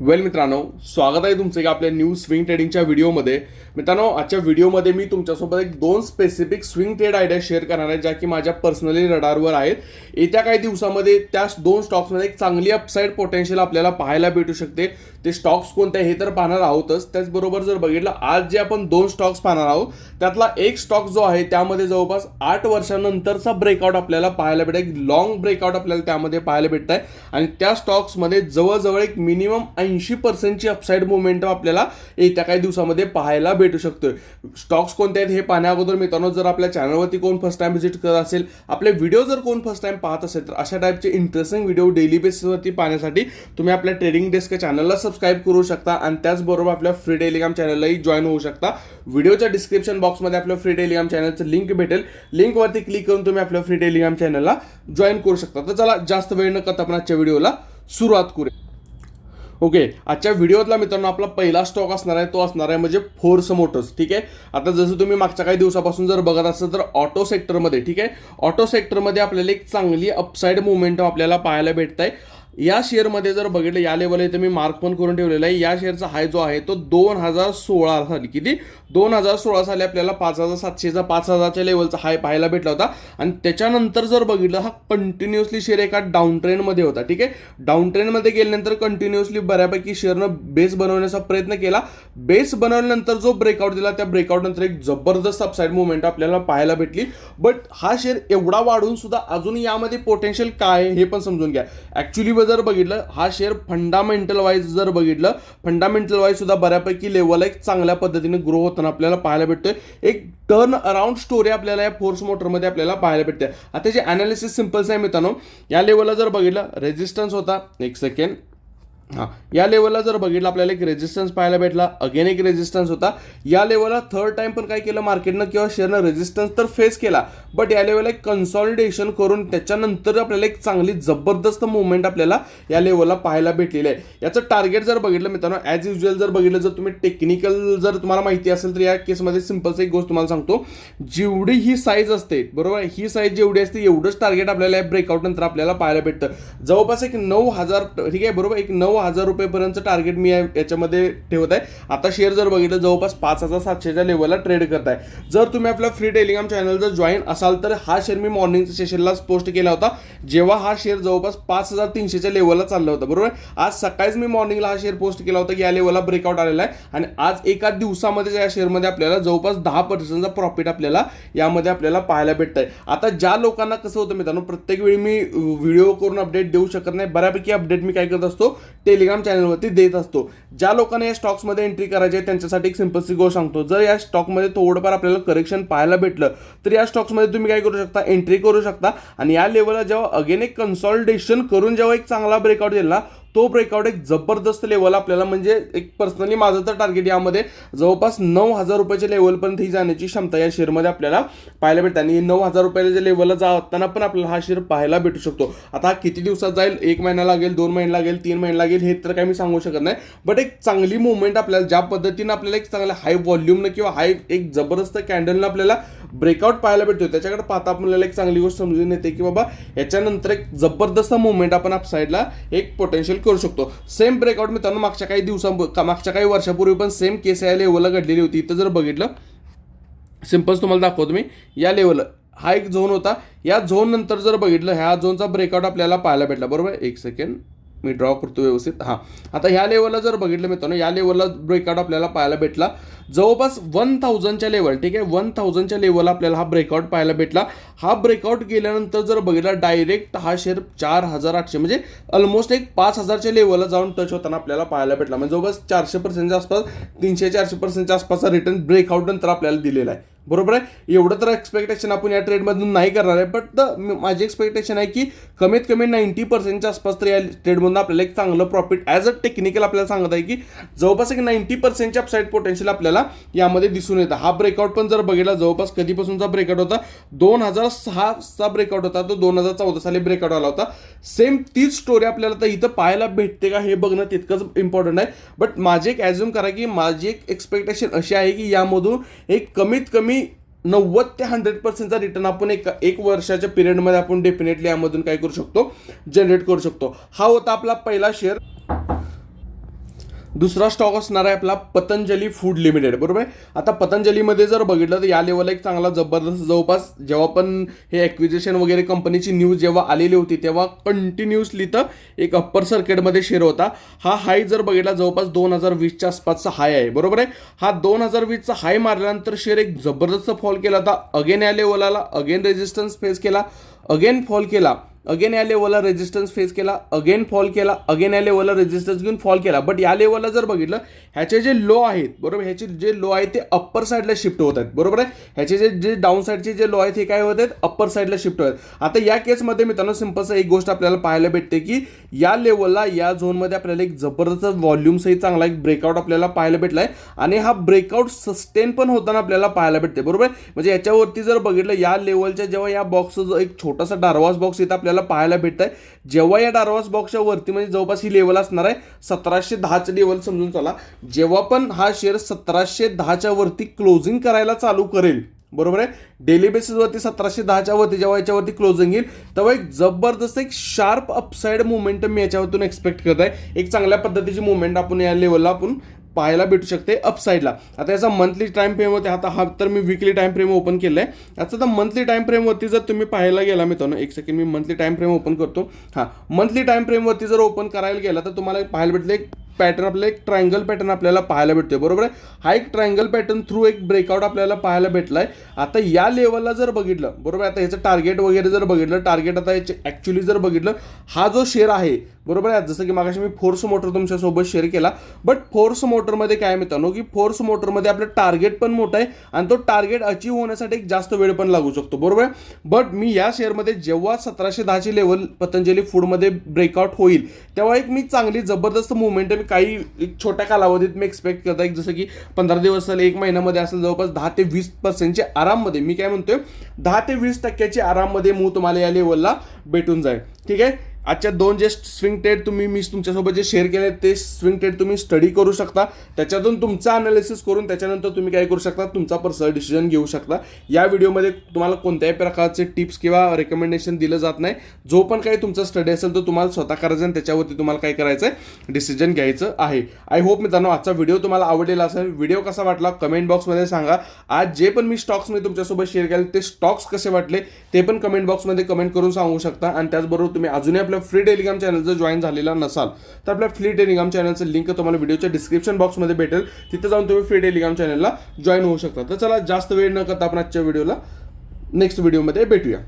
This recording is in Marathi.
वेल मित्रांनो स्वागत आहे तुमचं की आपल्या न्यू स्विंग ट्रेडिंगच्या व्हिडिओमध्ये मित्रांनो आजच्या व्हिडिओमध्ये मी तुमच्यासोबत एक दोन specific swing trade idea share करणार आहे ज्या की माझ्या पर्सनली रडारवर आहेत. येत्या काही दिवसामध्ये त्या दोन स्टॉक्समध्ये एक चांगली अपसाईड पोटेन्शियल आपल्याला पाहायला भेटू शकते. ते स्टॉक्स कोणते हे तर पाहणार आहोतच. त्याचबरोबर जर बघितलं आज जे आपण दोन स्टॉक्स पाहणार आहोत त्यातला एक स्टॉक जो आहे त्यामध्ये जवळपास आठ वर्षानंतरचा ब्रेकआउट आपल्याला पाहायला भेटेल एक लॉंग ब्रेकआउट आपल्याला त्यामध्ये पाहायला भेटत आहे आणि त्या स्टॉक्समध्ये जवळजवळ एक मिनिमम ऐंशी पर्सेंटची अपसाईड मुवमेंट आपल्याला येत्या काही दिवसामध्ये पाहायला भेटू शकतोय. स्टॉक्स कोणते आहेत हे पाहण्या अगोदर मित्रांनो जर आपल्या चॅनलवरती कोण फर्स्ट टाइम व्हिजिट करत असेल आपले व्हिडिओ जर कोण फर्स्ट टाइम पाहत असेल तर अशा टाईपचे इंटरेस्टिंग व्हिडिओ डेली बेसिसवरती पाहण्यासाठी तुम्ही आपल्या ट्रेडिंग डेस्क चॅनलला सबस्क्राईब करू शकता आणि त्याचबरोबर आपल्या फ्री टेलिग्राम चॅनललाही जॉईन होऊ शकता. व्हिडिओच्या डिस्क्रिप्शन बॉक्समध्ये आपल्या फ्री टेलिग्राम चॅनलचं लिंक भेटेल. लिंकवरती क्लिक करून तुम्ही आपल्या फ्री टेलिग्राम चॅनलला जॉईन करू शकता. तर चला जास्त वेळ न करता आपण आजच्या व्हिडिओला सुरुवात करूया. ओके आजच्या व्हिडिओतला मित्रांनो आपला पहिला स्टॉक असणार आहे तो असणार आहे म्हणजे फोर्स मोटर्स ठीक आहे? आता जसं तुम्ही मागच्या काही दिवसापासून जर बघत असाल तर ऑटो सेक्टरमध्ये ठीक आहे? ऑटो सेक्टरमध्ये आपल्याला एक चांगली अपसाईड मुवमेंट आपल्याला पाहायला भेटत आहे या शेअरमध्ये जर बघितलं या लेवल इथे मी मार्क पण करून ठेवलेला आहे. या शेअरचा हाय जो आहे तो दोन हजार सोळा साली किती? दोन हजार सोळा साली आपल्याला पाच हजार सातशेचा पाच हजारच्या लेवलचा हाय पाहायला भेटला होता. आणि त्याच्यानंतर जर बघितलं हा कंटिन्युअसली शेअर एका डाऊन ट्रेंडमध्ये होता ठीक आहे? डाऊन ट्रेंडमध्ये गेल्यानंतर कंटिन्युअसली बऱ्यापैकी शेअरनं बेस बनवण्याचा प्रयत्न केला. बेस बनवल्यानंतर जो ब्रेकआउट दिला त्या ब्रेकआउट नंतर एक जबरदस्त अपसाईड मुवमेंट आपल्याला पाहायला भेटली. बट हा शेअर एवढा वाढून सुद्धा अजून यामध्ये पोटेन्शियल काय आहे हे पण समजून घ्या. रुपये जर बघितलं हा शेअर फंडामेंटल वाईज जर बघितलं फंडामेंटल वाईज सुद्धा बऱ्यापैकी लेवल एक चांगल्या पद्धतीने ग्रो होताना आपल्याला पाहायला भेटतोय. एक टर्न अराउंड स्टोरी आपल्याला या फोर्स मोटरमध्ये आपल्याला पाहायला भेटते आता जे अनालिसिस सिम्पल्स आहे मित्रांनो या लेवलला जर बघितलं रेजिस्टन्स होता एक सेकंड हां. या लेवलला जर बघितलं आपल्याला एक रेजिस्टन्स पाहायला भेटला. अगेन एक रेजिस्टन्स होता. या लेवलला थर्ड टाइम पण काय केलं मार्केटनं किंवा शेअरनं रेजिस्टन्स तर फेस केला. बट या लेवलला एक कन्सॉलिडेशन करून त्याच्यानंतर आपल्याला एक चांगली जबरदस्त मुवमेंट आपल्याला या लेवलला पाहायला भेटलेली आहे. याचं टार्गेट जर बघितलं मित्रांनो ॲज युजल जर बघितलं जर तुम्ही टेक्निकल जर तुम्हाला माहिती असेल तर या केसमध्ये सिम्पल्स एक गोष्ट तुम्हाला सांगतो. जेवढी ही साईज असते बरोबर ही साईज जेवढी असते एवढंच टार्गेट आपल्याला या ब्रेकआउट नंतर आपल्याला पाहायला भेटतं. जवळपास एक नऊ हजार ठीक आहे बरोबर? एक नऊ हजार रुपयेपर्यंत टार्गेट मी याच्यामध्ये ठेवत आहे. आता शेअर जर बघितलं जवळपास पाच हजार सातशेच्या लेवलला ट्रेड करत आहे जर तुम्ही आपल्या फ्री टेलिग्राम चॅनल जर जॉईन असाल तर हा शेअर मी मॉर्निंग सेशनलाच पोस्ट केला होता. जेव्हा हा शेअर जवळपास पाच हजार तीनशेच्या लेवलला चालला होता बरोबर? आज सकाळीच मी मॉर्निंगला हा शेअर पोस्ट केला होता की या लेवलला ब्रेकआउट आलेला आहे. आणि आज एका दिवसामध्ये या शेअरमध्ये आपल्याला जवळपास दहा पर्सेंटचा प्रॉफिट आपल्याला यामध्ये आपल्याला पाहायला भेटत आहे आता ज्या लोकांना कसं होतं मित्रांनो प्रत्येक वेळी मी व्हिडिओ करून अपडेट देऊ शकत नाही. बऱ्यापैकी अपडेट मी काय करत असतो टेलिग्राम चॅनलवरती देत असतो. ज्या लोकांना या स्टॉक्समध्ये एंट्री करायची आहे त्यांच्यासाठी एक सिम्पलची गोष्ट सांगतो. जर या स्टॉकमध्ये थोडंफार आपल्याला करेक्शन पाहायला भेटलं तर या स्टॉक्समध्ये तुम्ही काय करू शकता? एंट्री करू शकता. आणि या लेवलला जेव्हा अगेन एक कन्सॉल्टेशन करून जेव्हा एक चांगला ब्रेकआउट दिला तो ब्रेकआउट एक जबरदस्त लेवल आपल्याला म्हणजे एक पर्सनली माझं तर टार्गेट यामध्ये जवळपास नऊ हजार रुपयाच्या लेवलपर्यंत ही जाण्याची क्षमता या शेअरमध्ये आपल्याला पाहायला भेटते. आणि नऊ हजार रुपयाच्या लेवलला जाताना पण आपल्याला हा शेअर पाहायला भेटू शकतो. आता किती दिवसात जाईल? एक महिना लागेल दोन महिने लागेल तीन महिने लागेल हे तर काही मी सांगू शकत नाही. बट एक चांगली मुवमेंट आपल्याला ज्या पद्धतीनं आपल्याला एक चांगल्या हाय व्हॉल्यूमनं किंवा हाय एक जबरदस्त कॅन्डलनं आपल्याला ब्रेकआउट पाहायला भेटतो त्याच्याकडे पाहता आपल्याला एक चांगली गोष्ट समजून येते की बाबा याच्यानंतर एक जबरदस्त मुवमेंट आपण अपसाईडला एक पोटेन्शियल करू शकतो. सेम ब्रेकआउट मित्रांनो मागच्या काही दिवसां मागच्या काही वर्षापूर्वी पण सेम केस या लेवलला घडलेली होती. इथं जर बघितलं सिम्पल्स तुम्हाला दाखवतो मी. या लेवल हा एक झोन होता. या झोन नंतर जर बघितलं ह्या झोनचा ब्रेकआउट आपल्याला पाहायला भेटला. बरोबर? एक सेकंड मी ड्रॉ करतो व्यवस्थित. हां. आता ह्या लेवलला जर बघितलं मित्रांनो या लेवलला ब्रेकआउट आपल्याला पाहायला भेटला. जवळपास वन थाउजंडच्या लेवल ठीक आहे? वन थाउजंडच्या लेवलला आपल्याला हा ब्रेकआउट पाहायला भेटला. हा ब्रेकआउट गेल्यानंतर जर बघितला डायरेक्ट हा शेअर चार हजार आठशे म्हणजे ऑलमोस्ट एक पाच हजारच्या लेवलला जाऊन टच होताना आपल्याला पाहायला भेटला. म्हणजे जवळपास चारशे पर्सेंटच्या आसपास तीनशे चारशे पर्सेंटच्या आसपासचा रिटर्न ब्रेकआउट नंतर आपल्याला दिलेला आहे. बरोबर आहे? एवढं तर एक्सपेक्टेशन आपण या ट्रेडमधून नाही करणार आहे बट द माझी एक्सपेक्टेशन आहे की कमीत कमी नाईन्टी पर्सेंटच्या आसपास तर या ट्रेडमधून आपल्याला एक चांगलं प्रॉफिट ॲज अ टेक्निकल आपल्याला सांगत आहे की जवळपास एक नाईन्टी पर्सेंटच्या अपसाईड पोटेन्शियल आपल्याला यामध्ये दिसून येतं. हा ब्रेकआउट पण जर बघितला जवळपास कधीपासूनचा ब्रेकआउट होता? दोन हजार सहाचा ब्रेकआउट होता तो दोन हजार चौदा साली ब्रेकआउट आला होता. सेम तीच स्टोरी आपल्याला तर इथं पाहायला भेटते का हे बघणं तितकंच इम्पॉर्टंट आहे. बट माझी एक ॲज्युम करा की माझी एक एक्सपेक्टेशन अशी आहे की यामधून एक कमीत कमी नव्वद ते हंड्रेड पर्सेंटचा रिटर्न आपण एक एक वर्षाच्या पिरियडमध्ये आपण डेफिनेटली यामधून काय करू शकतो? जनरेट करू शकतो. हा होता आपला पहिला शेअर दुसरा स्टॉक असणार आहे आपला पतंजली फूड लिमिटेड बरोबर आहे? आता पतंजलीमध्ये जर बघितलं तर या लेवलला एक चांगला जबरदस्त जवळपास जेव्हा पण हे ॲक्विजिशन वगैरे कंपनीची न्यूज जेव्हा आलेली होती तेव्हा कंटिन्युअसली तर एक अप्पर सर्किटमध्ये शेअर होता. हा हाय जर बघितला जवळपास दोन हजार वीसच्या आसपासचा हाय आहे बरोबर आहे? हा दोन हजार वीसचा हाय मारल्यानंतर शेअर एक जबरदस्त फॉल केला होता. अगेन या लेवलला अगेन रेजिस्टन्स फेस केला. अगेन फॉल केला. अगेन या लेवलला रेजिस्टन्स फेस केला अगेन फॉल केला अगेन या लेवलला रेजिस्टन्स घेऊन फॉल केला. बट या लेवलला जर बघितलं ह्याचे जे लो आहेत बरोबर? ह्याचे जे लो आहेत ते अप्पर साईडला शिफ्ट होत आहेत बरोबर आहे? ह्याचे जे जे डाऊन साईडचे जे लो आहेत हे काय होत आहेत? अप्पर साईडला शिफ्ट होत आहेत. आता या केसमध्ये मित्रांनो सिम्पलचं एक गोष्ट आपल्याला पाहायला भेटते की या लेवलला या झोनमध्ये आपल्याला एक जबरदस्त व्हॉल्यूमसही चांगला एक ब्रेकआउट आपल्याला पाहायला भेटला आहे आणि हा ब्रेकआउट सस्टेन पण होताना आपल्याला पाहायला भेटते बरोबर आहे? म्हणजे याच्यावरती जर बघितलं या लेवलच्या जेव्हा या बॉक्स एक छोटासा डारवास बॉक्स इथं आपल्याला पाहायला भेटत आहे जेव्हा या डारवास बॉक्सच्या वरती म्हणजे जवळपास ही लेवल असणार आहे सतराशे दहाचं लेवल समजून चला. जेव्हा पण हा शेअर सतराशे दहाच्या वरती क्लोजिंग करायला चालू करेल बरोबर आहे? डेली बेसिसवरती सतराशे दहाच्या वरती जेव्हा याच्यावरती क्लोजिंग येईल तेव्हा एक जबरदस्त एक शार्प अपसाईड मुवमेंट मी याच्यावरतून एक्सपेक्ट करत आहे. एक चांगल्या पद्धतीची मुवमेंट आपण या लेवलला आपण पाहायला भेटू शकते अपसाईडला आता याचा मंथली टाइम फ्रेम होते आता हा तर मी विकली टाइम फ्रेम ओपन केलं आहे याचा तर मंथली टाइम फ्रेमवरती जर तुम्ही पाहायला गेला मित्रांनो एक सेकंड मी मंथली टाइम फ्रेम ओपन करतो. हां मंथली टाइम फ्रेमवरती जर ओपन करायला गेला तर तुम्हाला पाहायला भेटलं एक पॅटर्न आपल्याला एक ट्रायंगल पॅटर्न आपल्याला पाहायला भेटते बरोबर आहे? हा एक ट्रायंगल पॅटर्न थ्रू एक ब्रेकआउट आपल्याला पाहायला भेटला आहे आता या लेवलला जर बघितलं बरोबर आहे? आता ह्याचं टार्गेट वगैरे जर बघितलं टार्गेट आता याचे ॲक्च्युली जर बघितलं हा जो शेअर आहे बरोबर आहे? जसं की मागाशी मी फोर्स मोटर तुमच्यासोबत शेअर केला बट फोर्स मोटरमध्ये काय मित्रांनो की फोर्स मोटरमध्ये आपलं टार्गेट पण मोठं आहे आणि तो टार्गेट अचीव होण्यासाठी एक जास्त वेळ पण लागू शकतो बरोबर आहे? बट मी या शेअरमध्ये जेव्हा सतराशे दहाची लेवल पतंजली फूडमध्ये ब्रेकआउट होईल तेव्हा एक मी चांगली जबरदस्त मुवमेंट मी काही एक छोट्या कालावधीत मी एक्सपेक्ट करता एक जसं की पंधरा दिवस असेल एक महिन्यामध्ये असेल जवळपास दहा ते वीस पर्सेंटचे आराममध्ये. मी काय म्हणतोय दहा ते वीस टक्क्याचे आराममध्ये मूव तुम्हाला या लेवलला भेटून जाईल. ठीक आहे? आजच्या दोन जे स्विंग ट्रेड तुम्ही मी तुमच्यासोबत जे शेअर केले ते स्विंग ट्रेड तुम्ही स्टडी करू शकता. त्याच्यातून तुमचं अनालिसिस करून त्याच्यानंतर तुम्ही काय करू शकता तुमचा पर्सनल डिसिजन घेऊ शकता. या व्हिडिओमध्ये तुम्हाला कोणत्याही प्रकारचे टिप्स किंवा रेकमेंडेशन दिलं जात नाही. जो पण काही तुमचा स्टडी असेल तो तुम्हाला स्वतः करायचा आणि त्याच्यावरती तुम्हाला काय करायचं आहे डिसिजन घ्यायचं आहे. आय होप मित्रांनो आजचा व्हिडिओ तुम्हाला आवडलेला असेल. व्हिडिओ कसा वाटला कमेंट बॉक्समध्ये सांगा. आज जे पण मी स्टॉक्स मी तुमच्यासोबत शेअर केले ते स्टॉक्स कसे वाटले ते पण कमेंट बॉक्समध्ये कमेंट करून सांगू शकता. आणि त्याचबरोबर तुम्ही अजूनही आपल्या फ्री टेलिग्राम चॅनल जर जॉईन झालेला नसाल तर आपल्या फ्री टेलिग्राम चॅनलचं लिंक तुम्हाला व्हिडिओच्या डिस्क्रिप्शन बॉक्समध्ये भेटेल. तिथे जाऊन तुम्ही फ्री टेलिग्राम चॅनलला जॉईन होऊ शकता. तर चला जास्त वेळ न करता आपण आजच्या व्हिडिओला नेक्स्ट व्हिडिओमध्ये भेटूया.